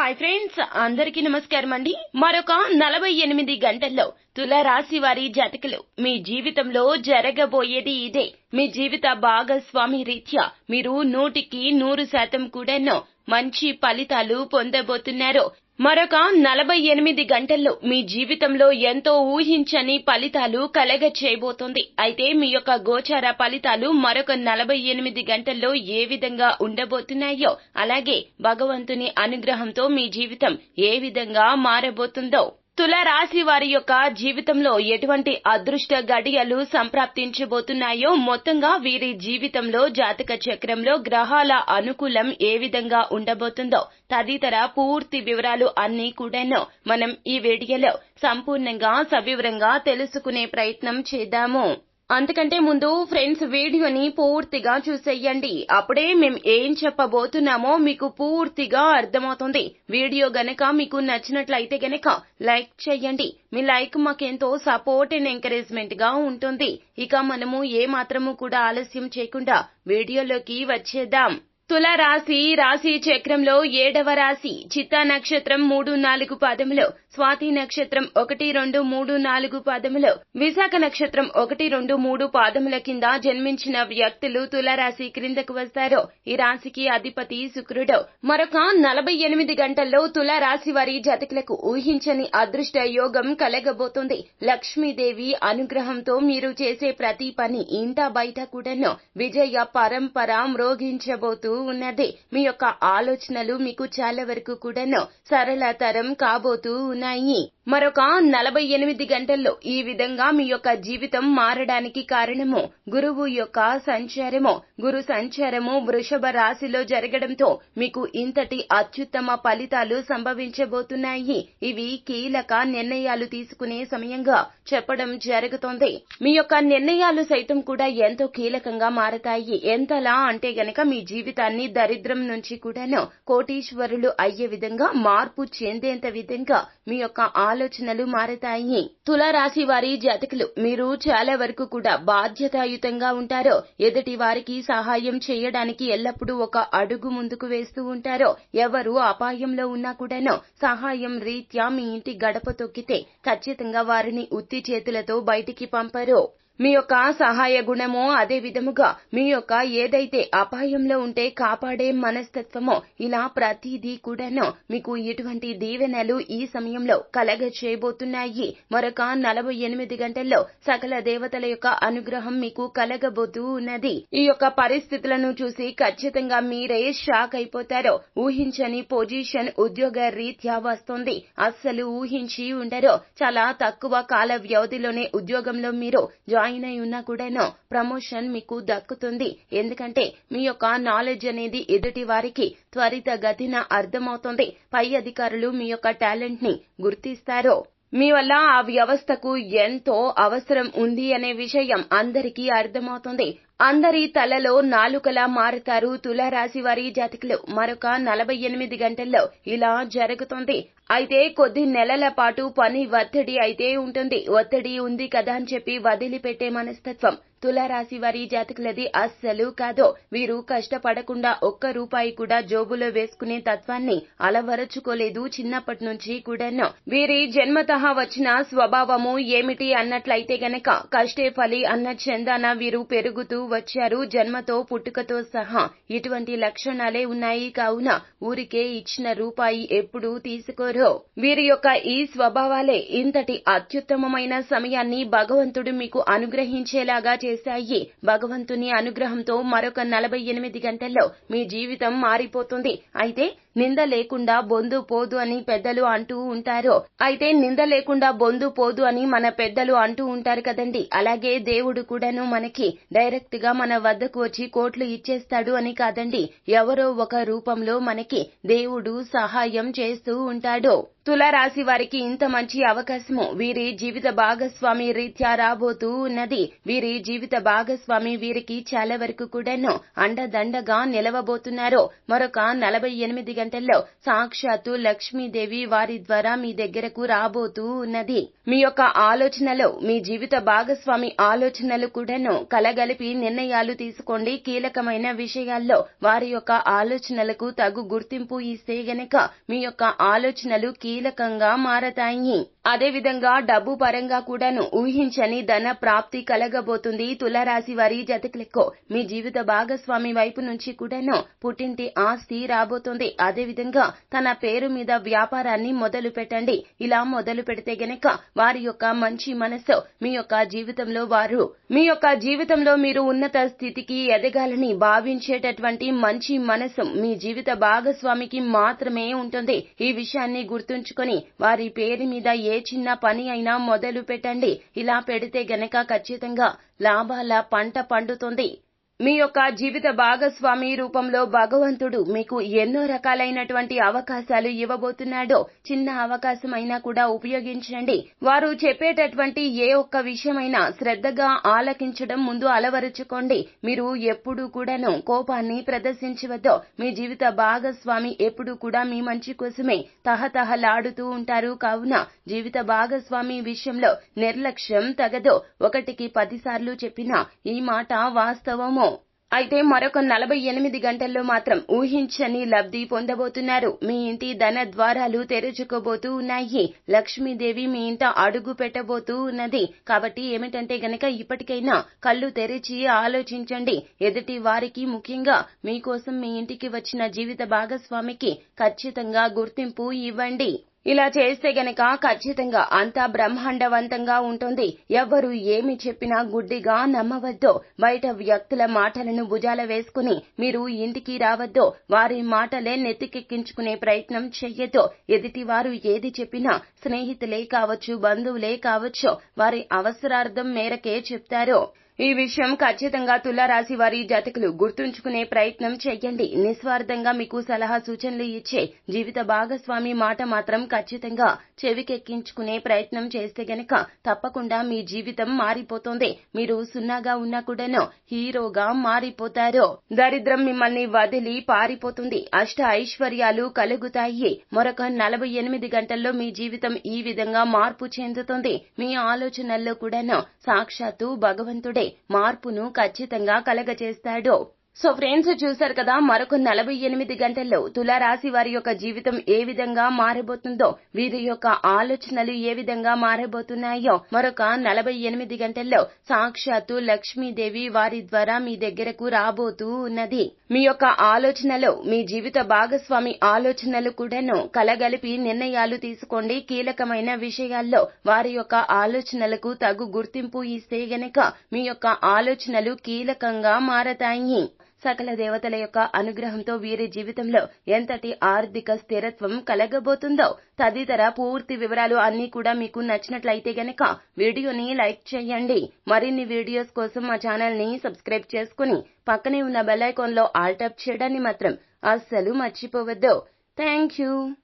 Hi friends అందరికీ నమస్కారం అండి. మరొక నలభై ఎనిమిది గంటల్లో తులరాశి వారి జాతకులు మీ జీవితంలో జరగబోయేది ఇదే. మీ జీవిత భాగస్వామి రీత్యా మీరు నూటికి నూరు శాతం కూడాను మంచి ఫలితాలు పొందబోతున్నారు మరొక నలభై ఎనిమిది గంటల్లో మీ జీవితంలో ఎంతో ఊహించని ఫలితాలు కలగ చేయబోతోంది అయితే మీ యొక్క గోచార ఫలితాలు మరొక నలభై ఎనిమిది గంటల్లో ఏ విధంగా ఉండబోతున్నాయో అలాగే భగవంతుని అనుగ్రహంతో మీ జీవితం ఏ విధంగా మారబోతుందో తులరాశి వారి యొక్క జీవితంలో ఎటువంటి అదృష్ట గడియలు సంప్రాప్తించబోతున్నాయో మొత్తంగా వీరి జీవితంలో జాతక చక్రంలో గ్రహాల అనుకూలం ఏ విధంగా ఉండబోతుందో తదితర పూర్తి వివరాలు అన్ని కూడాను మనం ఈ వీడియోలో సంపూర్ణంగా సవివరంగా తెలుసుకునే ప్రయత్నం చేద్దాము. అంతకంటే ముందు ఫ్రెండ్స్ వీడియోని పూర్తిగా చూసేయండి. అప్పుడే మేము ఏం చెప్పబోతున్నామో మీకు పూర్తిగా అర్థమవుతుంది. వీడియో గనక మీకు నచ్చినట్లయితే గనక లైక్ చేయండి. మీ లైక్ మాకెంతో సపోర్ట్ అండ్ ఎంకరేజ్మెంట్గా ఉంటుంది. ఇక మనము ఏ మాత్రము కూడా ఆలస్యం చేయకుండా వీడియోలోకి వచ్చేద్దాం. తుల రాశి రాశి చక్రంలో ఏడవ రాశి చిత్తా నక్షత్రం మూడు నాలుగు పాదములో స్వాతి నక్షత్రం ఒకటి రెండు మూడు నాలుగు పాదములో విశాఖ నక్షత్రం ఒకటి రెండు మూడు పాదముల కింద జన్మించిన వ్యక్తులు తుల రాశి క్రిందకు వస్తారు. ఈ రాశికి అధిపతి శుక్రుడు. మరొక నలభై ఎనిమిది గంటల్లో తుల రాశి వారి జతకులకు ఊహించని అదృష్ట యోగం కలగబోతుంది. లక్ష్మీదేవి అనుగ్రహంతో మీరు చేసే ప్రతి పని ఇంట బయట కూడాను. విజయ పరంపర మ్రోగించబోతూ ఉన్నది. మీ యొక్క ఆలోచనలు మీకు చాలా వరకు కూడాను సరళతరం కాబోతూ ఉన్నాయి. మరొక నలభై ఎనిమిది గంటల్లో ఈ విధంగా మీ యొక్క జీవితం మారడానికి కారణము గురువు యొక్క సంచారము. గురు సంచారము వృషభ రాశిలో జరగడంతో మీకు ఇంతటి అత్యుత్తమ ఫలితాలు సంభవించబోతున్నాయి. ఇవి కీలక నిర్ణయాలు తీసుకునే సమయంగా చెప్పడం జరుగుతోంది. మీ యొక్క నిర్ణయాలు సైతం కూడా ఎంతో కీలకంగా మారతాయి. ఎంతలా అంటే గనక మీ జీవితాన్ని దరిద్రం నుంచి కూడాను కోటీశ్వరులు అయ్యే విధంగా మార్పు చెందేంత విధంగా మీ యొక్క ఆలోచనలు మారతాయి. తులారాశి వారి జాతకులు మీరు చాలా వరకు కూడా బాధ్యతాయుతంగా ఉంటారో ఎదుటి వారికి సహాయం చేయడానికి ఎల్లప్పుడూ ఒక అడుగు ముందుకు వేస్తూ ఉంటారో ఎవరు అపాయంలో ఉన్నా కూడాను సహాయం రీత్యా మీ ఇంటి గడప తొక్కితే ఖచ్చితంగా వారిని ఉత్తి చేతులతో బయటికి పంపరు. మీ యొక్క సహాయ గుణమో అదే విధముగా మీ యొక్క ఏదైతే అపాయంలో ఉంటే కాపాడే మనస్తత్వమో ఇలా ప్రతిదీ కూడాను మీకు ఇటువంటి దీవెనలు ఈ సమయంలో కలగ చేయబోతున్నాయి మరొక నలభై ఎనిమిది గంటల్లో సకల దేవతల యొక్క అనుగ్రహం మీకు కలగబోతూ ఉన్నది ఈ యొక్క పరిస్థితులను చూసి ఖచ్చితంగా మీరే షాక్ అయిపోతారో ఊహించని పొజిషన్ ఉద్యోగ రీత్యా వస్తుంది. అస్సలు ఊహించి ఉండరో చాలా తక్కువ కాల వ్యవధిలోనే ఉద్యోగంలో మీరు జాయిన్ జాయిన్ అయి ఉన్నా కూడాను ప్రమోషన్ మీకు దక్కుతుంది. ఎందుకంటే మీ యొక్క నాలెడ్జ్ అనేది ఎదుటి వారికి త్వరిత గతిన అర్థమవుతుంది. పై అధికారులు మీ యొక్క టాలెంట్ని గుర్తిస్తారు. మీ వల్ల ఆ వ్యవస్థకు ఎంతో అవసరం ఉంది అనే విషయం అందరికీ అర్థమవుతుంది. అందరి తలలో నాలుకలా మారుతారు తులారాశి వారి జాతకులు. మరొక నలభై ఎనిమిది గంటల్లో ఇలా జరుగుతుంది. అయితే కొద్ది నెలల పాటు పని ఒత్తిడి అయితే ఉంటుంది. ఒత్తిడి ఉంది కదా అని చెప్పి వదిలిపెట్టే మనస్తత్వం తులారాశి వారి జాతకులది అస్సలు కాదు. వీరు కష్టపడకుండా ఒక్క రూపాయి కూడా జోబులో వేసుకునే తత్వాన్ని అలవరచుకోలేదు చిన్నప్పటి నుంచి కూడాను. వీరి జన్మతహ వచ్చిన స్వభావము ఏమిటి అన్నట్లయితే గనక కష్టే ఫలి అన్న చందాన వీరు పెరుగుతూ వచ్చారు. జన్మతో పుట్టుకతో సహా ఇటువంటి లక్షణాలే ఉన్నాయి. కావున ఊరికే ఇచ్చిన రూపాయి ఎప్పుడూ తీసుకోరు. వీరి యొక్క ఈ స్వభావాలే ఇంతటి అత్యుత్తమమైన సమయాన్ని భగవంతుడు మీకు అనుగ్రహించేలాగా చేశాయి. భగవంతుని అనుగ్రహంతో మరొక నలభై ఎనిమిది గంటల్లో మీ జీవితం మారిపోతుంది. అయితే నింద లేకుండా బొందు పోదు అని పెద్దలు అంటూ ఉంటారు. అయితే నింద లేకుండా బొందు పోదు అని మన పెద్దలు అంటూ ఉంటారు కదండి. అలాగే దేవుడు కూడాను మనకి డైరెక్ట్ గా మన వద్దకు వచ్చి కోట్లు ఇచ్చేస్తాడు అని కాదండి. ఎవరో ఒక రూపంలో మనకి దేవుడు సహాయం చేస్తూ ఉంటాడు. తులారాశి వారికి ఇంత మంచి అవకాశము. వీరి జీవిత భాగస్వామి రీత్యా రాబోతూ ఉన్నది. వీరి జీవిత భాగస్వామి వీరికి చాలా వరకు కూడాను అండదండగా నిలవబోతున్నారు. మరొక నలభై ఎనిమిది గంటల్లో సాక్షాత్తు లక్ష్మీదేవి వారి ద్వారా మీ దగ్గరకు రాబోతూ ఉన్నది. మీ యొక్క ఆలోచనలో మీ జీవిత భాగస్వామి ఆలోచనలు కూడాను కలగలిపి నిర్ణయాలు తీసుకోండి. కీలకమైన విషయాల్లో వారి యొక్క ఆలోచనలకు తగు గుర్తింపు ఇస్తే గనక మీ యొక్క ఆలోచనలు కీలకంగా మారతాయి. అదేవిధంగా డబ్బు పరంగా కూడాను ఊహించని ధన ప్రాప్తి కలగబోతుంది. తులరాశి వారి జతకులకు మీ జీవిత భాగస్వామి వైపు నుంచి కూడాను పుట్టింటి ఆస్తి రాబోతుంది. అదేవిధంగా తన పేరు మీద వ్యాపారాన్ని మొదలు పెట్టండి. ఇలా మొదలు పెడితే గనక వారి యొక్క మంచి మనస్సు మీ యొక్క జీవితంలో వారు మీ యొక్క జీవితంలో మీరు ఉన్నత స్థితికి ఎదగాలని భావించేటటువంటి మంచి మనసు మీ జీవిత భాగస్వామికి మాత్రమే ఉంటుంది. ఈ విషయాన్ని గుర్తుంచుకొని వారి పేరు మీద ఏ చిన్న పని అయినా మొదలు పెట్టండి ఇలా పెడితే గనక ఖచ్చితంగా లాభాల పంట పండుతుంది. మీ యొక్క జీవిత భాగస్వామి రూపంలో భగవంతుడు మీకు ఎన్నో రకాలైనటువంటి అవకాశాలు ఇవ్వబోతున్నాడో చిన్న అవకాశం అయినా కూడా ఉపయోగించండి. వారు చెప్పేటటువంటి ఏ ఒక్క విషయమైనా శ్రద్ధగా ఆలకించడం ముందు అలవరుచుకోండి. మీరు ఎప్పుడూ కూడాను కోపాన్ని ప్రదర్శించవద్దో. మీ జీవిత భాగస్వామి ఎప్పుడూ కూడా మీ మంచి కోసమే తహతహలాడుతూ ఉంటారు. కావున జీవిత భాగస్వామి విషయంలో నిర్లక్ష్యం తగదు. ఒకటికి పదిసార్లు చెప్పినా ఈ మాట వాస్తవమో అయితే మరొక నలభై ఎనిమిది గంటల్లో మాత్రం ఊహించని లబ్ధి పొందబోతున్నారు. మీ ఇంటి ధన ద్వారాలు తెరుచుకోబోతూ ఉన్నాయి. లక్ష్మీదేవి మీ ఇంట అడుగు పెట్టబోతూ ఉన్నది. కాబట్టి ఏమిటంటే గనక ఇప్పటికైనా కళ్ళు తెరిచి ఆలోచించండి. ఎదుటి వారికి ముఖ్యంగా మీకోసం మీ ఇంటికి వచ్చిన జీవిత భాగస్వామికి ఖచ్చితంగా గుర్తింపు ఇవ్వండి. ఇలా చేస్తే గనక ఖచ్చితంగా అంతా బ్రహ్మాండవంతంగా ఉంటుంది. ఎవ్వరు ఏమి చెప్పినా గుడ్డిగా నమ్మవద్దో. బయట వ్యక్తుల మాటలను భుజాల వేసుకుని మీరు ఇంటికి రావద్దో. వారి మాటలే నెత్తికెక్కించుకునే ప్రయత్నం చెయ్యొద్దో. ఎదుటి వారు ఏది చెప్పినా స్నేహితులే కావచ్చు బంధువులే కావచ్చు వారి అవసరార్థం మేరకే చెప్తారో. ఈ విషయం ఖచ్చితంగా తులారాశి వారి జాతకులు గుర్తుంచుకునే ప్రయత్నం చేయండి. నిస్వార్థంగా మీకు సలహా సూచనలు ఇచ్చే జీవిత భాగస్వామి మాట మాత్రం ఖచ్చితంగా చెవికెక్కించుకునే ప్రయత్నం చేస్తే గనక తప్పకుండా మీ జీవితం మారిపోతుంది. మీరు సున్నాగా ఉన్నా కూడాను హీరోగా మారిపోతారు. దరిద్రం మిమ్మల్ని వదిలి పారిపోతుంది. అష్ట ఐశ్వర్యాలు కలుగుతాయి. మరొక నలభై ఎనిమిది గంటల్లో మీ జీవితం ఈ విధంగా మార్పు చెందుతుంది. మీ ఆలోచనల్లో కూడాను సాక్షాత్తు భగవంతుడే. మార్పును ఖచ్చితంగా కలగచేస్తాడు సో ఫ్రెండ్స్ చూశారు కదా మరొక నలభై ఎనిమిది గంటల్లో తులారాశి వారి యొక్క జీవితం ఏ విధంగా మారబోతుందో వీరి యొక్క ఆలోచనలు ఏ విధంగా మారబోతున్నాయో మరొక నలభై ఎనిమిది గంటల్లో సాక్షాత్తు లక్ష్మీదేవి వారి ద్వారా మీ దగ్గరకు రాబోతూ ఉన్నది. మీ యొక్క ఆలోచనలో మీ జీవిత భాగస్వామి ఆలోచనలు కూడాను కలగలిపి నిర్ణయాలు తీసుకోండి. కీలకమైన విషయాల్లో వారి యొక్క ఆలోచనలకు తగు గుర్తింపు ఇస్తే గనక మీ యొక్క ఆలోచనలు కీలకంగా మారతాయి. సకల దేవతల యొక్క అనుగ్రహంతో వీరి జీవితంలో ఎంతటి ఆర్థిక స్థిరత్వం కలగబోతుందో తదితర పూర్తి వివరాలు అన్నీ కూడా మీకు నచ్చినట్లయితే గనక వీడియోని లైక్ చేయండి. మరిన్ని వీడియోస్ కోసం మా ఛానల్ని సబ్స్క్రైబ్ చేసుకుని పక్కనే ఉన్న బెల్ ఐకాన్లో ఆల్ చేయడాన్ని మాత్రం అస్సలు మర్చిపోవద్దు. Thank you.